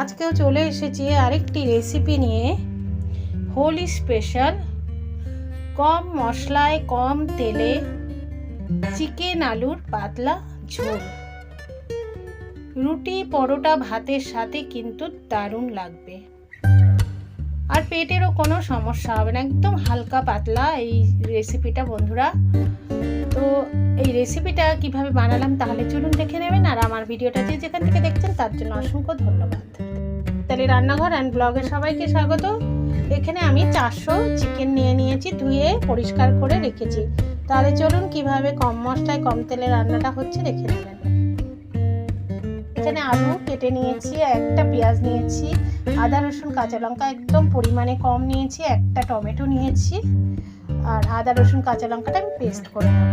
আজকেও চলে এসেছি আরেকটি রেসিপি নিয়ে। হোলি স্পেশাল কম মশলায় কম তেলে চিকেন আলুর পাতলা ঝোল। রুটি, পরোটা, ভাতের সাথে কিন্তু দারুণ লাগবে। আর পেটেরও কোনো সমস্যা হবে না, একদম হালকা পাতলা এই রেসিপিটা বন্ধুরা। তো এই রেসিপিটা কীভাবে বানালাম তাহলে চলুন দেখে নেবেন, আর আমার ভিডিওটা যে যেখান থেকে দেখছেন তার জন্য অসংখ্য ধন্যবাদ। তাহলে রান্নাঘর অ্যান্ড ব্লগে সবাইকে স্বাগত। এখানে আমি চারশো চিকেন নিয়ে নিয়েছি, ধুয়ে পরিষ্কার করে রেখেছি। তাহলে চলুন কীভাবে কম মশলায় কম তেলে রান্নাটা হচ্ছে দেখে নেবেন। এখানে আলু কেটে নিয়েছি, একটা পেঁয়াজ নিয়েছি, আদা রসুন, কাঁচা লঙ্কা একদম পরিমাণে কম নিয়েছি, একটা টমেটো নিয়েছি। আর আদা, রসুন, কাঁচা লঙ্কাটা আমি পেস্ট করে নেব।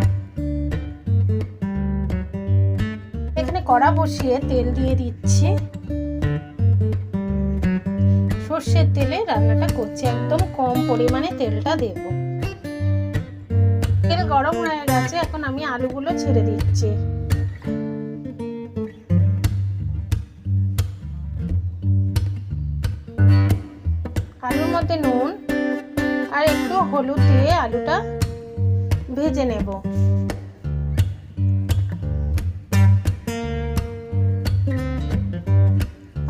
এখানে কড়া বসিয়ে তেল দিয়ে দিচ্ছি। সর্ষের তেলে রান্নাটা করছি, একদম কম পরিমাণে তেলটা দেব। তেল গরম হয়ে গেছে, এখন আমি আলুগুলো ছেড়ে দিচ্ছি। আলুর মধ্যে নুন হলুদ দিয়ে আলুটা ভেজে নেব।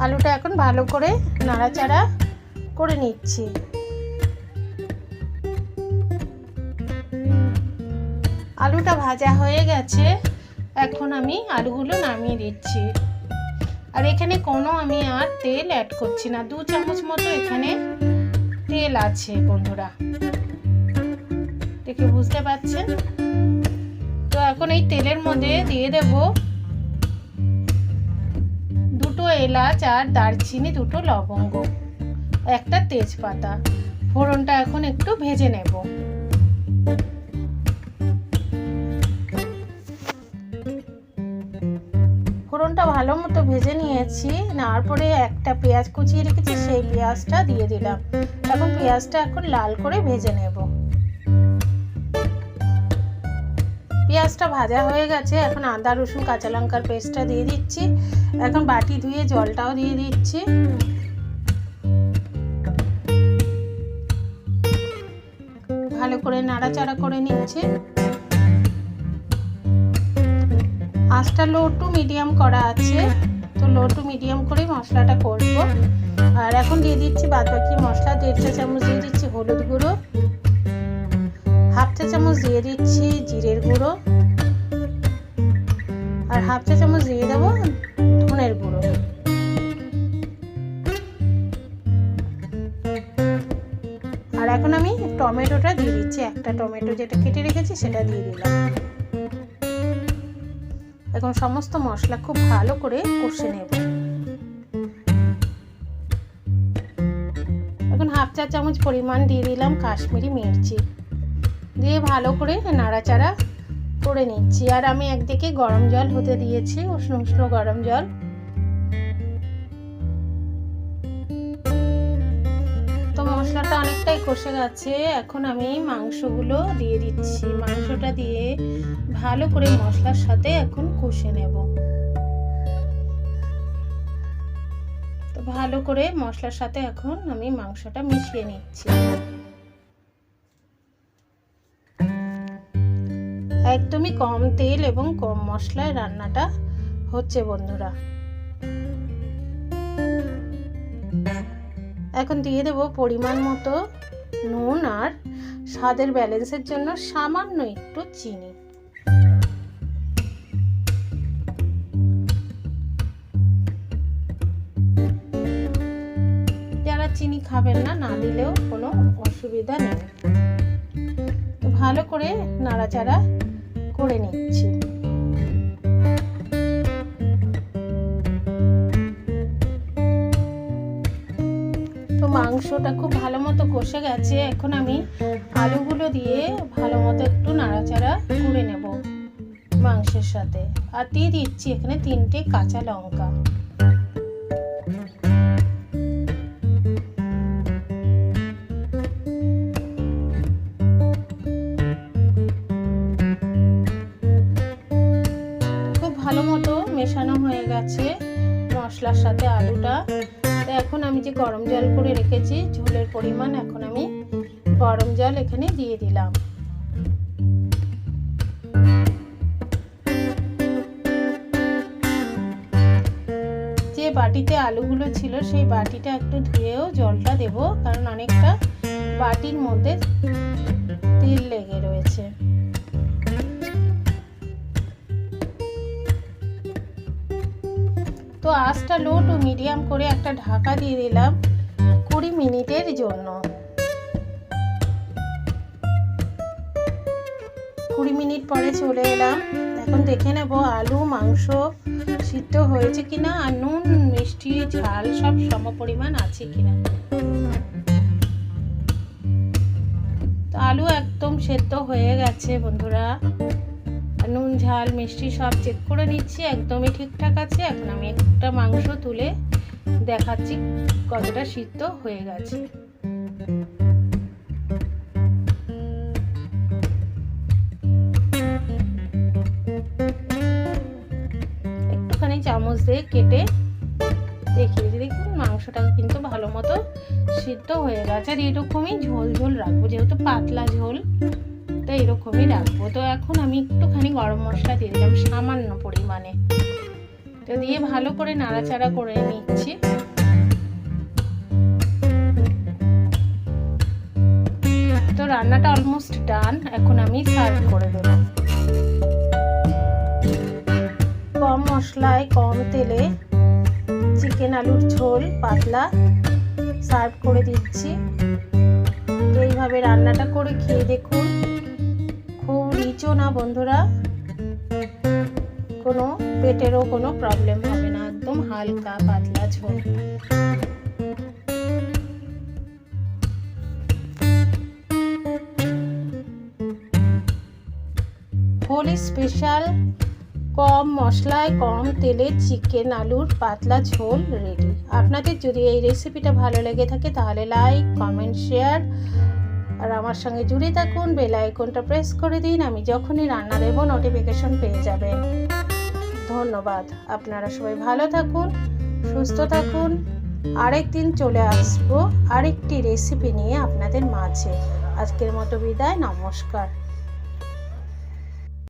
আলুটা এখন ভালো করে নাড়াচাড়া করে নিচ্ছি। আলুটা ভাজা হয়ে গেছে, এখন আমি আলুগুলো নামিয়ে দিচ্ছি। আর এখানে কোনো আমি আর তেল অ্যাড করছি না, দু চামচ মতো এখানে তেল আছে বন্ধুরা। দেখে বুঝতে পারছেন? তো এখন এই তেলের মধ্যে দিয়ে দেব দুটো এলাচ আর দারচিনি, দুটো লবঙ্গ, একটা তেজপাতা। ফোড়নটা এখন একটু ভেজে নেব। ফোড়নটা ভালো মতো ভেজে নিয়েছি, নেওয়ার পরে একটা পেঁয়াজ কুচিয়ে রেখেছি, সেই পেঁয়াজটা দিয়ে দিলাম। এখন পেঁয়াজটা এখন লাল করে ভেজে নেব। পেঁয়াজটা ভাজা হয়ে গেছে, এখন আদা, রসুন, কাঁচা লঙ্কার পেস্টটা দিয়ে দিচ্ছি। এখন বাটি ধুয়ে জলটাও দিয়ে দিচ্ছি। ভালো করে নাড়াচাড়া করে নিচ্ছি। আঁচটা লো টু মিডিয়াম করা আছে, তো লো টু মিডিয়াম করেই মশলাটা করব। আর এখন দিয়ে দিচ্ছি বাদ বাকি মশলা, দেড় চা চামচ দিয়ে দিচ্ছি হলুদ গুঁড়ো। হাফ চা চামচ দিয়ে দিচ্ছি জিরের গুঁড়ো। আর হাফ চা চামচ দিয়ে দেবো ধনের গুঁড়ো। আর এখন আমি টমেটোটা দিয়ে দিচ্ছি। একটা টমেটো যেটা কেটে রেখেছি সেটা দিয়ে দিলাম। এখন সমস্ত মশলা খুব ভালো করে কষে নেব। এখন হাফ চা চামচ পরিমাণ দিয়ে দিলাম কাশ্মীরি মির্চি। দিয়ে ভালো করে নাড়াচাড়া করে নিচ্ছি। আর আমি একদিকে গরম জল হতে দিয়েছি, উষ্ণ উষ্ণ গরম জল। তো মশলাটা অনেকটাই কষে গেছে, এখন আমি মাংসগুলো দিয়ে দিচ্ছি। মাংসটা দিয়ে ভালো করে মশলার সাথে এখন কষে নেব। তো ভালো করে মশলার সাথে এখন আমি মাংসটা মিশিয়ে নিচ্ছি। একদমই কম তেল এবং কম মশলায় রান্নাটা হচ্ছে বন্ধুরা। এখন দিয়ে দেব পরিমাণ মতো নুন আর স্বাদের ব্যালেন্সের জন্য সামান্য একটু চিনি। যারা চিনি খাবেন না না দিলেও কোনো অসুবিধা নেই। ভালো করে নাড়াচাড়া করে নিচ্ছি। তো মাংসটা খুব ভালো মতো কষে গেছে। এখন আমি আলুগুলো দিয়ে ভালো মতো একটু নাড়াচাড়া করে নেব মাংসের সাথে। আর দিয়ে দিচ্ছি এখানে তিনটে কাঁচা লঙ্কা। মেশানো হয়ে গেছে মশলার সাথে আলুটা। তো এখন আমি যে গরম জল করে রেখেছি, ঝোলের পরিমাণ এখন আমি গরম জল এখানে দিয়ে দিলাম। যে বাটিতে আলুগুলো ছিল, সেই বাটিটা একটু ধুয়েও জলটা দেব, কারণ অনেকটা বাটির মধ্যে তেল লেগে রয়েছে। তো আঁচটা লো টু মিডিয়াম করে একটা ঢাকা দিয়ে দিলাম কুড়ি মিনিটের জন্য। কুড়ি মিনিট পরে চলে এলাম। এখন দেখে নেব আলু, মাংস সিদ্ধ হয়েছে কিনা আর নুন, মিষ্টি, ঝাল সব সম পরিমাণ আছে কিনা। তো আলু একদম সেদ্ধ হয়ে গেছে বন্ধুরা। নুন, ঝাল, মিষ্টি সব চেক করে নিচ্ছি, একদমই ঠিকঠাক আছে। এখন আমি একটা মাংস তুলে দেখাচ্ছি কতটা সিদ্ধ হয়ে গেছে। একটুখানি চামচ দিয়ে কেটে দেখিয়ে দিই। দেখুন, মাংসটা কিন্তু ভালো মতো সিদ্ধ হয়ে গেছে। আর এরকমই ঝোল ঝোল রাখব, যেহেতু পাতলা ঝোল। তো এরকমই রাখব। তো এখন আমি একটুখানি গরম মশলা দিয়ে দিলাম, সামান্য পরিমাণে। তো দিয়ে ভালো করে নাড়াচাড়া করে নিচ্ছি। তো রান্নাটা অলমোস্ট ডান এখন আমি সার্ভ করে দেবো কম মশলায়, কম তেলে চিকেন আলুর ঝোল, পাতলা সার্ভ করে দিচ্ছি। তো এইভাবে রান্নাটা করে খেয়ে দেখুন। রিচও না বন্ধুরা? কোনো পেটেরও কোনো প্রবলেম হবে না, একদম হালকা পাতলা ঝোল। হোলি স্পেশাল, কম মশলায়, কম তেলে চিকেন আলুর পাতলা ঝোল রেডি আপনাদের যদি এই রেসিপিটা ভালো লেগে থাকে, তাহলে লাইক কমেন্ট শেয়ার আর আমার সঙ্গে জুড়ে থাকুন বেল আইকনটা প্রেস করে দিন, আমি যখনই রান্না দেব নোটিফিকেশন পেয়ে যাবে। ধন্যবাদ। আপনারা সবাই ভালো থাকুন, সুস্থ থাকুন। আরেক দিন চলে আসব, আরেকটি রেসিপি নিয়ে আপনাদের মাঝে। আজকের মতো বিদায়, নমস্কার।